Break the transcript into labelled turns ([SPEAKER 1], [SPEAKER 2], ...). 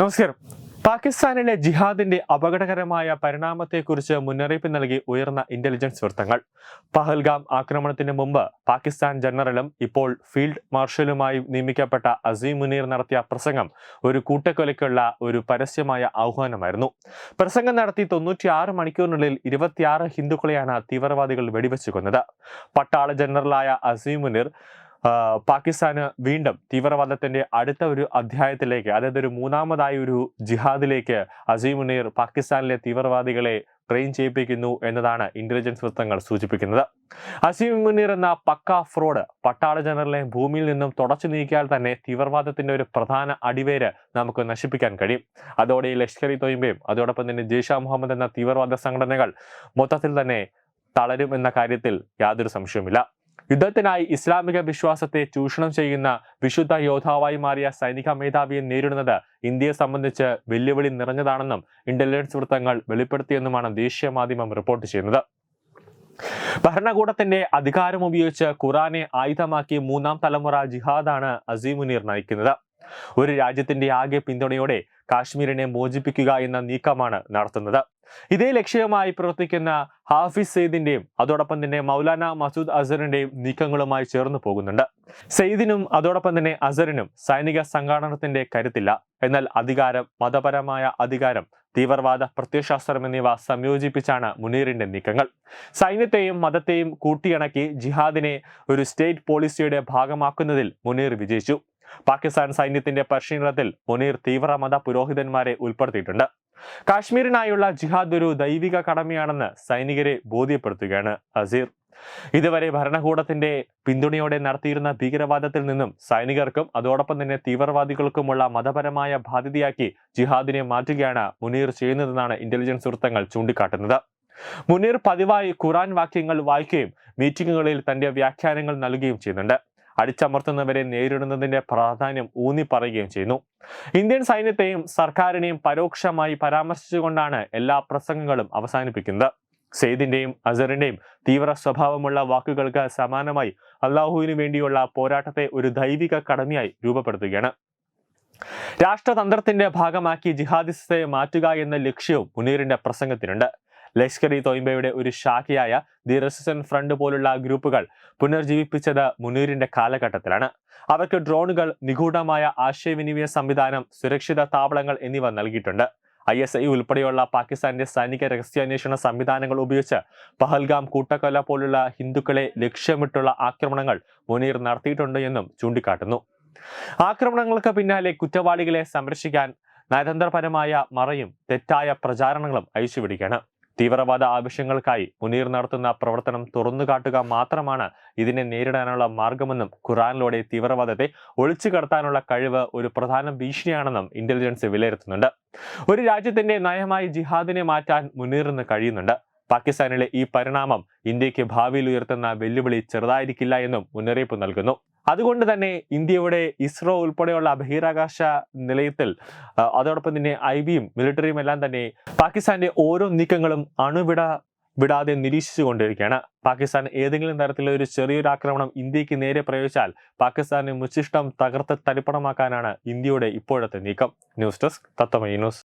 [SPEAKER 1] നമസ്കാരം. പാകിസ്ഥാനിലെ ജിഹാദിന്റെ അപകടകരമായ പരിണാമത്തെക്കുറിച്ച് മുന്നറിയിപ്പ് നൽകി ഉയർന്ന ഇന്റലിജൻസ് വൃത്തങ്ങൾ. പഹൽഗാം ആക്രമണത്തിന് മുമ്പ് പാകിസ്ഥാൻ ജനറലും ഇപ്പോൾ ഫീൽഡ് മാർഷലുമായി നിയമിക്കപ്പെട്ട അസീം മുനീർ നടത്തിയ പ്രസംഗം ഒരു കൂട്ടക്കൊലയ്ക്കുള്ള ഒരു പരസ്യമായ ആഹ്വാനമായിരുന്നു. പ്രസംഗം നടത്തി തൊണ്ണൂറ്റിയാറ് മണിക്കൂറിനുള്ളിൽ ഇരുപത്തിയാറ് ഹിന്ദുക്കളെയാണ് തീവ്രവാദികൾ വെടിവെച്ചു കൊന്നത്. പട്ടാള ജനറലായ അസീം മുനീർ പാകിസ്ഥാന് വീണ്ടും തീവ്രവാദത്തിന്റെ അടുത്ത ഒരു അധ്യായത്തിലേക്ക് അതായത് ഒരു മൂന്നാമതായ ഒരു ജിഹാദിലേക്ക് അസീം മുനീർ പാകിസ്ഥാനിലെ തീവ്രവാദികളെ ട്രെയിൻ ചെയ്യിപ്പിക്കുന്നു എന്നതാണ് ഇന്റലിജൻസ് വൃത്തങ്ങൾ സൂചിപ്പിക്കുന്നത്. അസീം മുനീർ എന്ന പക്ക ഫ്രോഡ് പട്ടാള ജനറലിനെ ഭൂമിയിൽ നിന്നും തുടച്ചു നീക്കിയാൽ തന്നെ തീവ്രവാദത്തിന്റെ ഒരു പ്രധാന അടിവേര് നമുക്ക് നശിപ്പിക്കാൻ കഴിയും. അതോടെ ഈ ലഷ്കർ ഇ തൊയ്ബയും അതോടൊപ്പം തന്നെ ജെയ്ഷ മുഹമ്മദ് എന്ന തീവ്രവാദ സംഘടനകൾ മൊത്തത്തിൽ തന്നെ തളരും എന്ന കാര്യത്തിൽ യാതൊരു സംശയവുമില്ല. യുദ്ധത്തിനായി ഇസ്ലാമിക വിശ്വാസത്തെ ചൂഷണം ചെയ്യുന്ന വിശുദ്ധ യോദ്ധാവായി മാറിയ സൈനിക മേധാവിയെ നേരിടുന്നത് ഇന്ത്യയെ സംബന്ധിച്ച് വെല്ലുവിളി നിറഞ്ഞതാണെന്നും ഇന്റലിജൻസ് വൃത്തങ്ങൾ വെളിപ്പെടുത്തിയെന്നുമാണ് ദേശീയ മാധ്യമം റിപ്പോർട്ട് ചെയ്യുന്നത്. ഭരണകൂടത്തിന്റെ അധികാരം ഉപയോഗിച്ച് ഖുറാനെ ആയുധമാക്കി മൂന്നാം തലമുറ ജിഹാദാണ് അസീമുനീർ നയിക്കുന്നത്. ഒരു രാജ്യത്തിന്റെ ആകെ പിന്തുണയോടെ കാശ്മീരിനെ മോചിപ്പിക്കുക എന്ന നീക്കമാണ് നടത്തുന്നത്. ഇതേ ലക്ഷ്യവുമായി പ്രവർത്തിക്കുന്ന ഹാഫിസ് സെയ്ദിന്റെയും അതോടൊപ്പം തന്നെ മൗലാന മസൂദ് അസറിന്റെയും നീക്കങ്ങളുമായി ചേർന്നു പോകുന്നുണ്ട്. സെയ്ദിനും അതോടൊപ്പം തന്നെ അസറിനും സൈനിക സംഘാടനത്തിന്റെ കരുത്തില്ല. എന്നാൽ അധികാരം മതപരമായ അധികാരം തീവ്രവാദ പ്രത്യയശാസ്ത്രം എന്നിവ സംയോജിപ്പിച്ചാണ് മുനീറിന്റെ നീക്കങ്ങൾ. സൈന്യത്തെയും മതത്തെയും കൂട്ടിയിണക്കി ജിഹാദിനെ ഒരു സ്റ്റേറ്റ് പോളിസിയുടെ ഭാഗമാക്കുന്നതിൽ മുനീർ വിജയിച്ചു. പാകിസ്ഥാൻ സൈന്യത്തിന്റെ പരിശീലനത്തിൽ മുനീർ തീവ്ര മത പുരോഹിതന്മാരെ ഉൾപ്പെടുത്തിയിട്ടുണ്ട്. കാശ്മീരിനായുള്ള ജിഹാദ് ഒരു ദൈവിക കടമയാണെന്ന് സൈനികരെ ബോധ്യപ്പെടുത്തുകയാണ് അസീർ ഇതുവരെ ഭരണകൂടത്തിന്റെ പിന്തുണയോടെ നടത്തിയിരുന്ന ഭീകരവാദത്തിൽ നിന്നും സൈനികർക്കും അതോടൊപ്പം തന്നെ തീവ്രവാദികൾക്കുമുള്ള മതപരമായ ബാധ്യതയാക്കി ജിഹാദിനെ മാറ്റുകയാണ് മുനീർ ചെയ്യുന്നതെന്നാണ് ഇന്റലിജൻസ് വൃത്തങ്ങൾ ചൂണ്ടിക്കാട്ടുന്നത്. മുനീർ പതിവായി ഖുറാൻ വാക്യങ്ങൾ വായിക്കുകയും മീറ്റിംഗുകളിൽ തന്റെ വ്യാഖ്യാനങ്ങൾ നൽകുകയും ചെയ്യുന്നുണ്ട്. അടിച്ചമർത്തുന്നവരെ നേരിടുന്നതിന്റെ പ്രാധാന്യം ഊന്നി പറയുകയും ചെയ്യുന്നു. ഇന്ത്യൻ സൈന്യത്തെയും സർക്കാരിനെയും പരോക്ഷമായി പരാമർശിച്ചുകൊണ്ടാണ് എല്ലാ പ്രസംഗങ്ങളും അവസാനിപ്പിക്കുന്നത്. സെയ്ദിന്റെയും അസറിന്റെയും തീവ്ര സ്വഭാവമുള്ള വാക്കുകൾക്ക് സമാനമായി അള്ളാഹുവിനു വേണ്ടിയുള്ള പോരാട്ടത്തെ ഒരു ദൈവിക കടമയായി രൂപപ്പെടുത്തുകയാണ്. രാഷ്ട്രതന്ത്രത്തിന്റെ ഭാഗമാക്കി ജിഹാദിസത്തെ മാറ്റുക എന്ന ലക്ഷ്യവും മുനീറിന്റെ പ്രസംഗത്തിനുണ്ട്. ലഷ്കർ ഇ തോയിമ്പയുടെ ഒരു ശാഖയായ ദി റെസിസ്റ്റന്റ് ഫ്രണ്ട് പോലുള്ള ഗ്രൂപ്പുകൾ പുനർജീവിപ്പിച്ചത് മുനീറിന്റെ കാലഘട്ടത്തിലാണ്. അവർക്ക് ഡ്രോണുകൾ നിഗൂഢമായ ആശയവിനിമയ സംവിധാനം സുരക്ഷിത താവളങ്ങൾ എന്നിവ നൽകിയിട്ടുണ്ട്. ഐ എസ് ഐ ഉൾപ്പെടെയുള്ള പാകിസ്ഥാന്റെ സൈനിക രഹസ്യാന്വേഷണ സംവിധാനങ്ങൾ ഉപയോഗിച്ച് പഹൽഗാം കൂട്ടക്കൊല പോലുള്ള ഹിന്ദുക്കളെ ലക്ഷ്യമിട്ടുള്ള ആക്രമണങ്ങൾ മുനീർ നടത്തിയിട്ടുണ്ട് എന്നും ചൂണ്ടിക്കാട്ടുന്നു. ആക്രമണങ്ങൾക്ക് പിന്നാലെ കുറ്റവാളികളെ സംരക്ഷിക്കാൻ നയതന്ത്രപരമായ മറയും തെറ്റായ പ്രചാരണങ്ങളും അയച്ചുപിടിക്കുകയാണ് തീവ്രവാദ ആവശ്യങ്ങൾക്കായി മുനീർ നടത്തുന്ന പ്രവർത്തനം തുറന്നു കാട്ടുക മാത്രമാണ് ഇതിനെ നേരിടാനുള്ള മാർഗമെന്നും ഖുറാനിലൂടെ തീവ്രവാദത്തെ ഒളിച്ചു കടത്താനുള്ള കഴിവ് ഒരു പ്രധാന ഭീഷണിയാണെന്നും ഇന്റലിജൻസ് വിലയിരുത്തുന്നുണ്ട്. ഒരു രാജ്യത്തിന്റെ നയമായി ജിഹാദിനെ മാറ്റാൻ മുനീറിന് കഴിയുന്നുണ്ട്. പാകിസ്ഥാനിലെ ഈ പരിണാമം ഇന്ത്യയ്ക്ക് ഭാവിയിൽ ഉയർത്തുന്ന വെല്ലുവിളി ചെറുതായിരിക്കില്ല എന്നും മുന്നറിയിപ്പ് നൽകുന്നു. അതുകൊണ്ട് തന്നെ ഇന്ത്യയുടെ ഇസ്രോ ഉൾപ്പെടെയുള്ള ബഹിരാകാശ നിലയത്തിൽ അതോടൊപ്പം തന്നെ ഐ ബിയും മിലിറ്ററിയും എല്ലാം തന്നെ പാകിസ്ഥാന്റെ ഓരോ നീക്കങ്ങളും അണുവിട വിടാതെ നിരീക്ഷിച്ചു കൊണ്ടിരിക്കുകയാണ് പാകിസ്ഥാൻ ഏതെങ്കിലും തരത്തിലുള്ള ഒരു ചെറിയൊരു ആക്രമണം ഇന്ത്യയ്ക്ക് നേരെ പ്രയോഗിച്ചാൽ പാകിസ്ഥാനെ മുച്ചിഷ്ടം തകർത്ത് തരിപ്പണമാക്കാനാണ് ഇന്ത്യയുടെ ഇപ്പോഴത്തെ നീക്കം. ന്യൂസ് ഡെസ്ക് തത്തമൈ ന്യൂസ്.